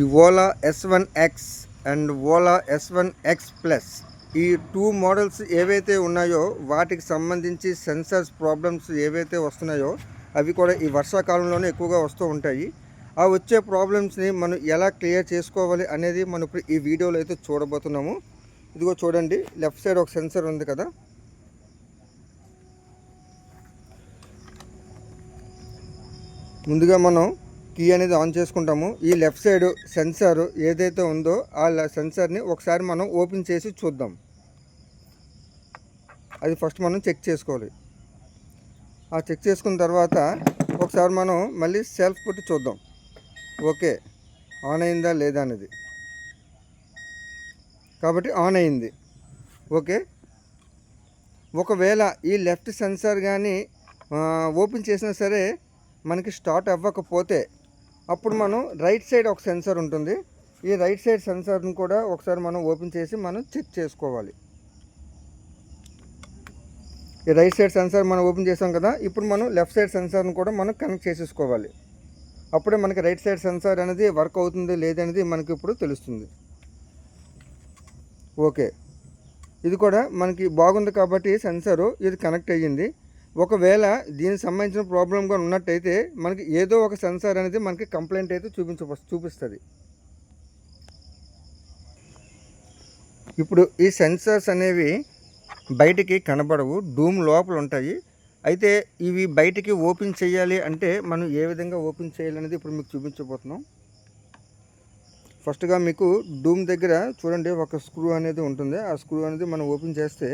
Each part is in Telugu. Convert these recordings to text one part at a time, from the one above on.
ఈ Ola S one X and Ola S one X plus ఈ టూ మోడల్స్ ఏవైతే ఉన్నాయో వాటికి సంబంధించి సెన్సర్స్ ప్రాబ్లమ్స్ ఏవైతే వస్తున్నాయో అవి కూడా ఈ వర్షాకాలంలోనే ఎక్కువగా వస్తూ ఉంటాయి. ఆ వచ్చే ప్రాబ్లమ్స్ని మనం ఎలా క్లియర్ చేసుకోవాలి అనేది మనం ఇప్పుడు ఈ వీడియోలో అయితే చూడబోతున్నాము. ఇదిగో చూడండి లెఫ్ట్ సైడ్ ఒక సెన్సర్ ఉంది కదా. ముందుగా మనం కీ అనేది ఆన్ చేసుకుంటాము. ఈ లెఫ్ట్ సైడ్ సెన్సార్ ఏదైతే ఉందో ఆ సెన్సార్ని ఒకసారి మనం ఓపెన్ చేసి చూద్దాం. అది ఫస్ట్ మనం చెక్ చేసుకోవాలి. ఆ చెక్ చేసుకున్న తర్వాత ఒకసారి మనం మళ్ళీ సెల్ఫ్ పుట్టి చూద్దాం. ఓకే ఆన్ అయిందా లేదా అనేది. కాబట్టి ఆన్ అయింది. ఓకే? ఒకవేళ ఈ లెఫ్ట్ సెన్సార్ కానీ ఓపెన్ చేసినా సరే మనకి స్టార్ట్ అవ్వకపోతే అప్పుడు మనం రైట్ సైడ్ ఒక సెన్సార్ ఉంటుంది. ఈ రైట్ సైడ్ సెన్సార్ని కూడా ఒకసారి మనం ఓపెన్ చేసి మనం చెక్ చేసుకోవాలి. ఈ రైట్ సైడ్ సెన్సార్ మనం ఓపెన్ చేసాం కదా ఇప్పుడు మనం లెఫ్ట్ సైడ్ సెన్సార్ను కూడా మనం కనెక్ట్ చేసేసుకోవాలి. అప్పుడే మనకి రైట్ సైడ్ సెన్సార్ అనేది వర్క్ అవుతుంది లేదనేది మనకి ఇప్పుడు తెలుస్తుంది. ఓకే. ఇది కూడా మనకి బాగుంది కాబట్టి సెన్సరు ఇది కనెక్ట్ అయ్యింది. ఒకవేళ దీనికి సంబంధించిన ప్రాబ్లంగా ఉన్నట్టయితే మనకి ఏదో ఒక సెన్సార్ అనేది మనకి కంప్లైంట్ అయితే చూపించ చూపిస్తుంది. ఇప్పుడు ఈ సెన్సార్స్ అనేవి బయటికి కనబడవు డూమ్ లోపల ఉంటాయి. అయితే ఇవి బయటికి ఓపెన్ చేయాలి అంటే మనం ఏ విధంగా ఓపెన్ చేయాలనేది ఇప్పుడు మీకు చూపించబోతున్నాం. ఫస్ట్గా మీకు డూమ్ దగ్గర చూడండి ఒక స్క్రూ అనేది ఉంటుంది. ఆ స్క్రూ అనేది మనం ఓపెన్ చేస్తే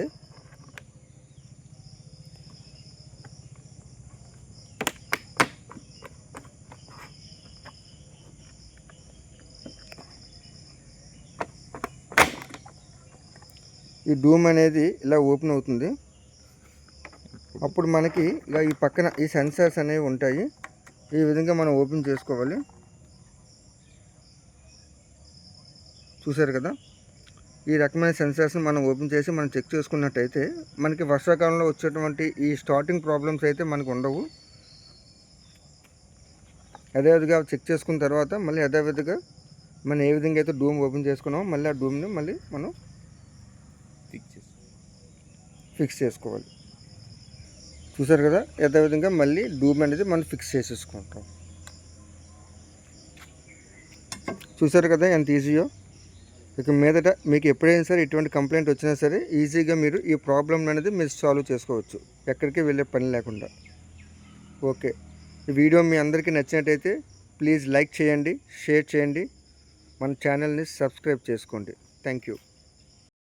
ఈ డూమ్ అనేది ఇలా ఓపెన్ అవుతుంది. అప్పుడు మనకి ఇలా ఈ పక్కన ఈ సెన్సార్స్ అనేవి ఉంటాయి. ఈ విధంగా మనం ఓపెన్ చేసుకోవాలి. చూసారు కదా? ఈ రకమైన సెన్సార్స్ని మనం ఓపెన్ చేసి మనం చెక్ చేసుకున్నట్టయితే మనకి వర్షాకాలంలో వచ్చేటువంటి ఈ స్టార్టింగ్ ప్రాబ్లమ్స్ అయితే మనకు ఉండవు. అదేవిధంగా చెక్ చేసుకున్న తర్వాత మళ్ళీ అదేవిధంగా మనం ఏ విధంగా అయితే డూమ్ ఓపెన్ చేసుకున్నామో మళ్ళీ ఆ డూమ్ని మళ్ళీ మనం ఫిక్స్ చేసుకోవాలి. చూసారు కదా? యథావిధంగా మళ్ళీ డూమ్ అనేది మనం ఫిక్స్ చేసేసుకుంటాం. చూసారు కదా ఎంత ఈజీయో? ఇక మీదట మీకు ఎప్పుడైనా సరే ఎటువంటి కంప్లైంట్ వచ్చినా సరే ఈజీగా మీరు ఈ ప్రాబ్లం అనేది మీరు సాల్వ్ చేసుకోవచ్చు. ఎక్కడికి వెళ్ళే పని లేకుండా. ఓకే. ఈ వీడియో మీ అందరికీ నచ్చినట్టయితే ప్లీజ్ లైక్ చేయండి షేర్ చేయండి. మన ఛానల్ని సబ్స్క్రైబ్ చేసుకోండి. Thank you.